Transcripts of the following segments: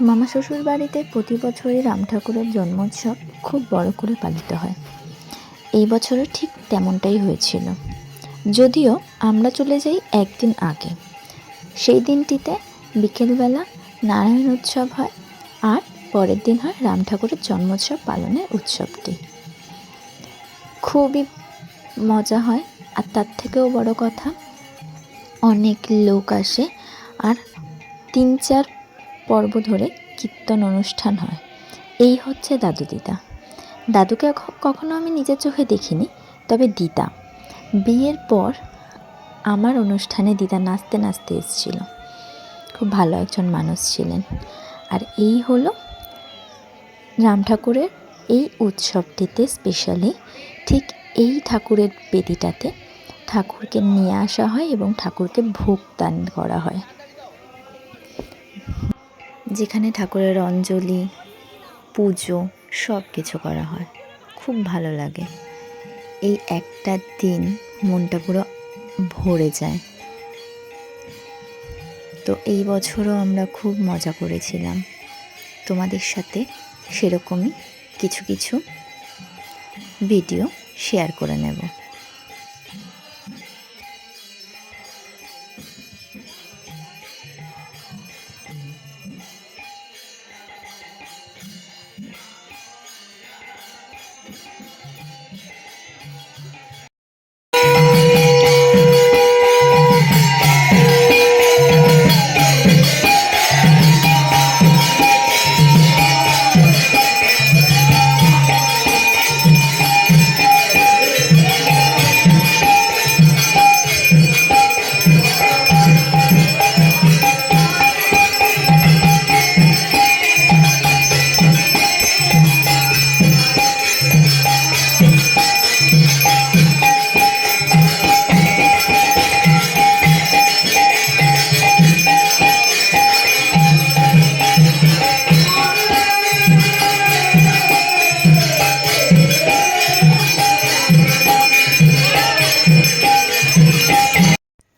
মামা শ্বশুর বাড়িতে প্রতি বছরই রাম ঠাকুরের জন্মোৎসব খুব বড় করে পালিত হয়। এই বছরও ঠিক তেমনটাই হয়েছিল। যদিও আমরা চলে যাই একদিন আগে। সেই দিনটিতে বিকেলবেলা নারায়ণ উৎসব হয় আর পরের দিন হয় রাম ঠাকুরের জন্মোৎসব পালনের উৎসবটি। খুবই মজা হয় আর তার থেকেও বড় কথা, অনেক লোক আসে আর তিন চার পর্ব ধরে কীর্তন অনুষ্ঠান হয়। এই হচ্ছে দাদু দিদা। দাদুকে কখনো আমি নিজের চোখে দেখিনি, তবে দিদা। বিয়ের পর আমার অনুষ্ঠানে দিদা নাচতে নাচতে এসেছিল। খুব ভালো একজন মানুষ ছিলেন। আর এই হলো রাম ঠাকুরের এই উৎসবটিতে স্পেশালি ঠিক এই ঠাকুরের বেদিটাতে ঠাকুরকে নিয়ে আসা হয় এবং ঠাকুরকে ভোগ দান করা হয়। যেখানে ঠাকুরের অঞ্জলি, পুজো সব কিছু করা হয়। খুব ভালো লাগে। এই একটা দিন মনটা পুরো ভরে যায়। তো এই বছরও আমরা খুব মজা করেছিলাম। তোমাদের সাথে সেরকমই কিছু কিছু ভিডিও শেয়ার করে নেব।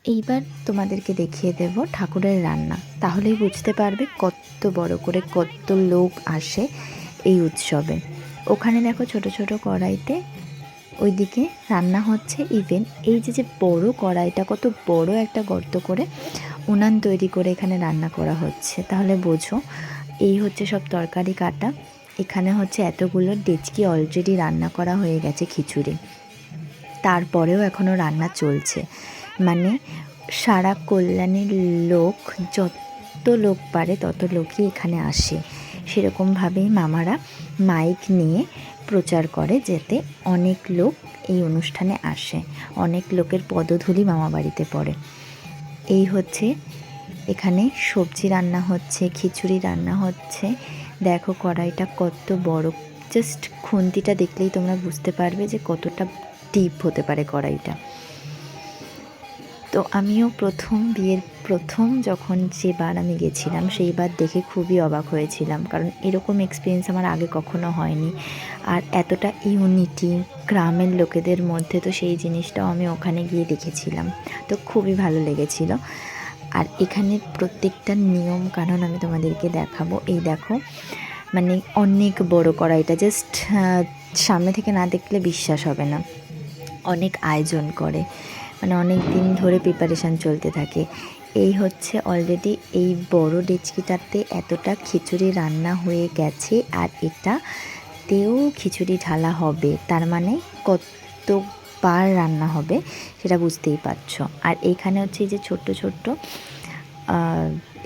এইবার তোমাদেরকে দেখিয়ে দেব ঠাকুরের রান্না। তাহলেই বুঝতে পারবে কত বড় করে কত লোক আসে এই উৎসবে। ওখানে দেখো ছোট ছোট কড়াইতে ওইদিকে রান্না হচ্ছে। ইভেন এই যে যে বড় কড়াইটা, কত বড় একটা গর্ত করে উনান তৈরি করে এখানে রান্না করা হচ্ছে। তাহলে বোঝো, এই হচ্ছে সব তরকারি কাটা। এখানে হচ্ছে এতগুলো ডেচকি অলরেডি রান্না করা হয়ে গেছে খিচুড়ি। তারপরেও এখনও রান্না চলছে। মানে সারা কল্যাণের লোক, যত লোক পারে তত লোকই এখানে আসে। সেরকমভাবেই মামারা মাইক নিয়ে প্রচার করে যাতে অনেক লোক এই অনুষ্ঠানে আসে। অনেক লোকের পদধূলি মামা বাড়িতে পড়ে। এই হচ্ছে এখানে সবজি রান্না হচ্ছে, খিচুড়ি রান্না হচ্ছে। দেখো কড়াইটা কত বড়। জাস্ট খুন্তিটা দেখলেই তোমরা বুঝতে পারবে যে কতটা ডিপ হতে পারে কড়াইটা। তো আমিও প্রথম বিয়ের প্রথম যখন যেবার আমি গেছিলাম সেইবার দেখে খুবই অবাক হয়েছিলাম। কারণ এরকম এক্সপিরিয়েন্স আমার আগে কখনো হয়নি। আর এতটা ইউনিটি গ্রামের লোকেদের মধ্যে তো সেই জিনিসটাও আমি ওখানে গিয়ে দেখেছিলাম। তো খুবই ভালো লেগেছিল। আর এখানে প্রত্যেকটা নিয়ম কানুন আমি তোমাদেরকে দেখাবো। এই দেখো মানে অনেক বড় করা, এটা জাস্ট সামনে থেকে না দেখলে বিশ্বাস হবে না। অনেক আয়োজন করে। মানে অনেক দিন ধরে প্রিপারেশান চলতে থাকে। এই হচ্ছে অলরেডি এই বড় ডেচকিটাতে এতটা খিচুড়ি রান্না হয়ে গেছে আর এটাতেও খিচুড়ি ঢালা হবে। তার মানে কত কতবার রান্না হবে সেটা বুঝতেই পারছ। আর এখানে হচ্ছে যে ছোট্ট ছোট্ট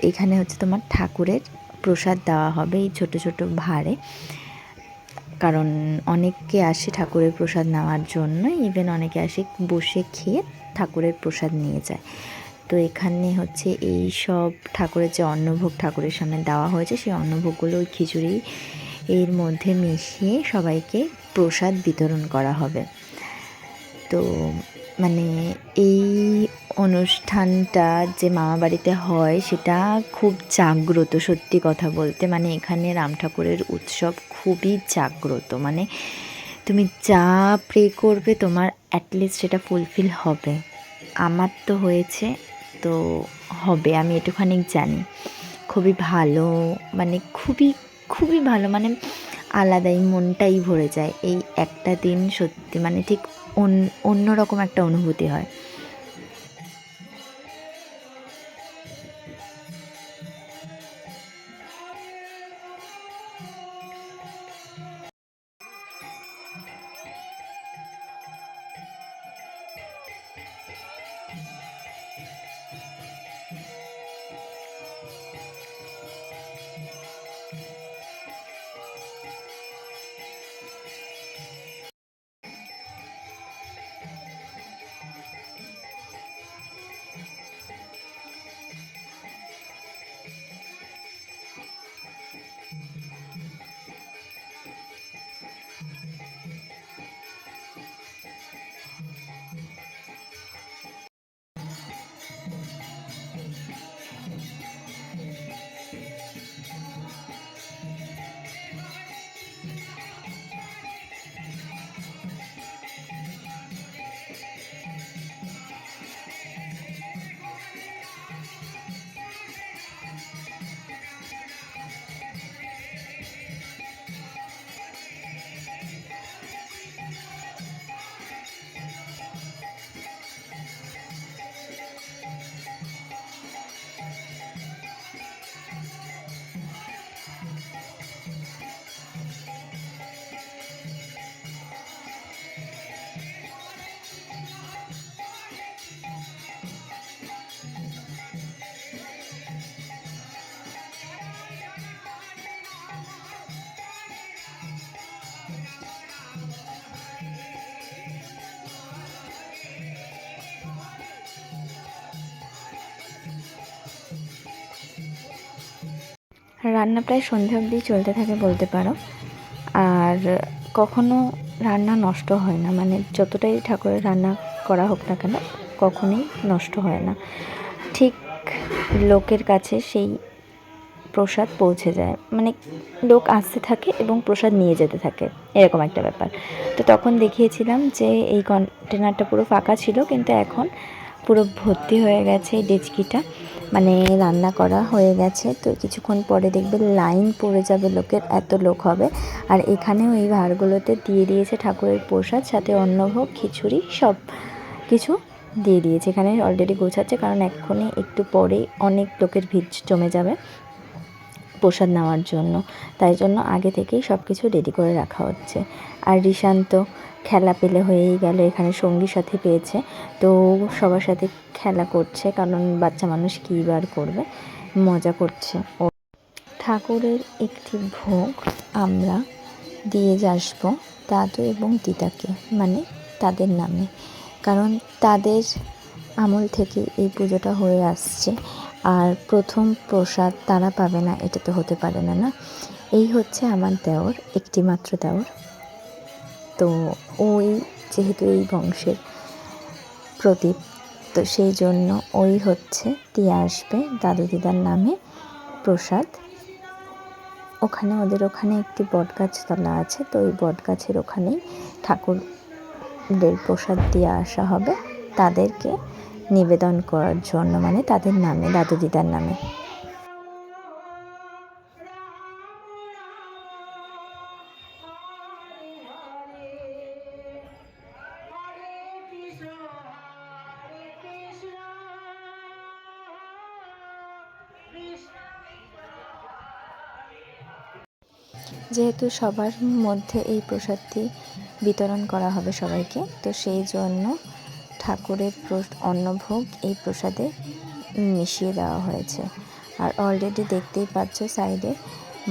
এখানে হচ্ছে তোমার ঠাকুরের প্রসাদ দেওয়া হবে এই ছোট ছোট ভাঁড়ে। কারণ অনেকে আসে ঠাকুরের প্রসাদ নেওয়ার জন্য ইভেন অনেকে আসে বসে খেয়ে ঠাকুরের প্রসাদ নিয়ে যায়। তো এখানে হচ্ছে এই সব ঠাকুরের যে অন্নভোগ ঠাকুরের সামনে দেওয়া হয়েছে, সেই অন্নভোগগুলো ওই খিচুড়ি এর মধ্যে মিশিয়ে সবাইকে প্রসাদ বিতরণ করা হবে। তো মানে এই অনুষ্ঠানটা যে মামা বাড়িতে হয়, সেটা খুব জাগ্রত, সত্যি কথা বলতে। মানে এখানে রাম ঠাকুরের উৎসব খুবই জাগ্রত। মানে তুমি যা প্রে করবে, তোমার অ্যাটলিস্ট সেটা ফুলফিল হবে। আমার তো হয়েছে, তো হবে, আমি এটুখানি জানি। খুবই ভালো মানে খুবই খুবই ভালো মানে আলাদাই মনটাই ভরে যায়। এই একটা দিন সত্যি মানে ঠিক অন্য রকম একটা অনুভূতি হয়। রান্না প্রায় সন্ধ্যা অবধি চলতে থাকে বলতে পারো। আর কখনো রান্না নষ্ট হয় না মানে যতটাই ঠাকুরের রান্না করা হোক না কেন, কখনোই নষ্ট হয় না। ঠিক লোকের কাছে সেই প্রসাদ পৌঁছে যায়। মানে লোক আসতে থাকে এবং প্রসাদ নিয়ে যেতে থাকে, এরকম একটা ব্যাপার। তো তখন দেখিয়েছিলাম যে এই কন্টেনারটা পুরো ফাঁকা ছিল, কিন্তু এখন পুরো ভর্তি হয়ে গেছে এই ডেচকিটা। মানে রান্না করা হয়ে গেছে। তো কিছুক্ষণ পরে দেখবে লাইন পড়ে যাবে, লোকের এত লোক হবে। আর এখানেও এই ভাড়গুলোতে দিয়ে দিয়েছে ঠাকুরের প্রসাদ, সাথে অন্নভোগ, খিচুড়ি, সব কিছু দিয়ে দিয়েছে। এখানে অলরেডি গোছাচ্ছে, কারণ এক্ষুনি একটু পরেই অনেক লোকের ভিড় জমে যাবে। প্রসাদ নেওয়ার জন্য। তাই জন্য আগে থেকেই সব কিছু রেডি করে রাখা হচ্ছে। আর রিশান্ত খেলা পেলে হয়েই গেল, এখানে সঙ্গী সাথে পেয়েছে। তো সবার সাথে খেলা করছে, কারণ বাচ্চা মানুষ কী বার করবে, মজা করছে। ও ঠাকুরের একটি ভোগ আমরা দিয়ে আসব দাদু এবং দিদাকে মানে তাদের নামে। কারণ তাদের আমল থেকে এই পুজোটা হয়ে আসছে। আর প্রথম প্রসাদ তারা পাবে না, এটা তো হতে পারে না না? এই হচ্ছে আমার দেওর একটি মাত্র দেওর। তো ওই যেহেতু এই বংশের প্রদীপ, তো সেই জন্য ওই হচ্ছে দিয়ে আসবে দাদু দিদার নামে প্রসাদ। ওখানে ওদের ওখানে একটি বটগাছ তলা আছে, তো ওই বটগাছের ওখানেই ঠাকুরের প্রসাদ দিয়ে আসা হবে। তাদেরকে নিবেদন করার জন্য মানে তাদের নামে, দাদু দিদার নামে। যেহেতু সবার মধ্যে এই প্রসাদটি বিতরণ করা হবে সবাইকে, তো সেই জন্য ঠাকুরের অন্নভোগ এই প্রসাদে মিশিয়ে দেওয়া হয়েছে। আর অলরেডি দেখতেই পাচ্ছ সাইডে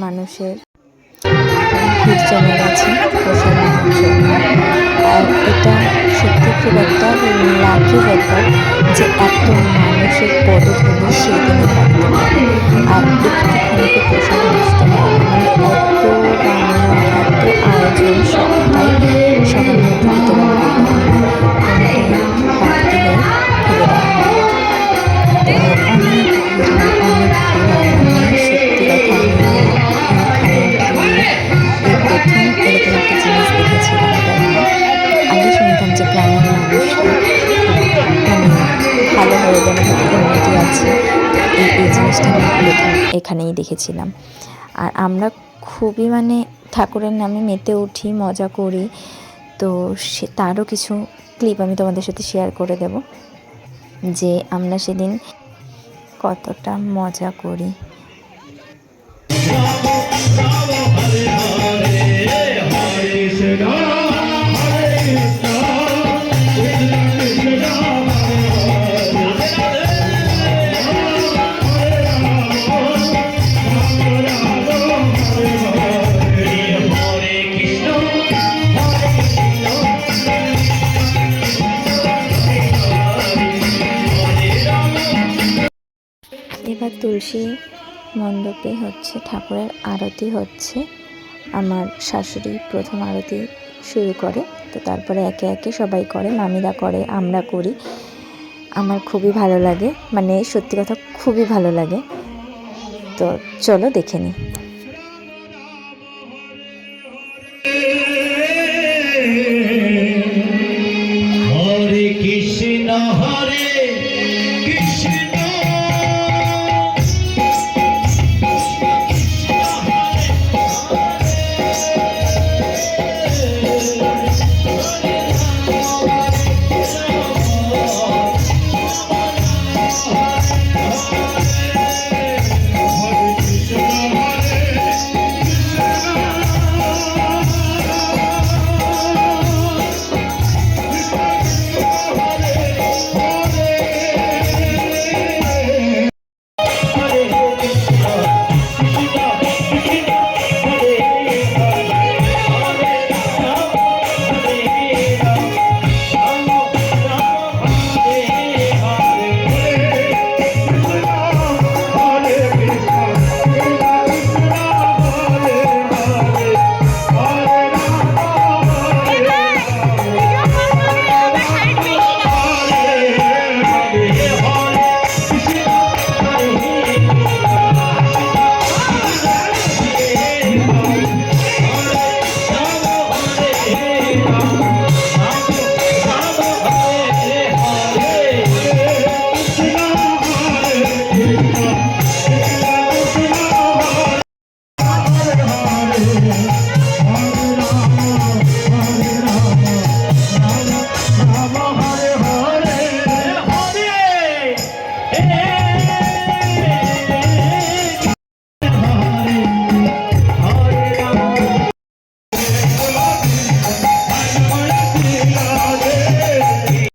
মানুষের ভিড় জমে গেছে প্রসাদ আর এটা সত্যি খুব একটা লাকি ব্যাপার যে এত মানুষের পারে আর প্রসাদ মানে এত রান্না, এত আয়োজন বিতরণ এখানে দেখেছিলাম। আর আমরা খুবই মানে ঠাকুরের নামে মেতে উঠি মজা করি। তো সে তারও কিছু ক্লিপ আমি তোমাদের সাথে শেয়ার করে দেব যে আমরা সেদিন কতটা মজা করি। তুলসী মণ্ডপে হচ্ছে, ঠাকুরের আরতি হচ্ছে। আমার শাশুড়ি প্রথম আরতি শুরু করে, তো তারপরে একে একে সবাই করে, মামিরা করে, আমরা করি। আমার খুবই ভালো লাগে মানে সত্যি কথা খুবই ভালো লাগে। তো চলো দেখে নিই।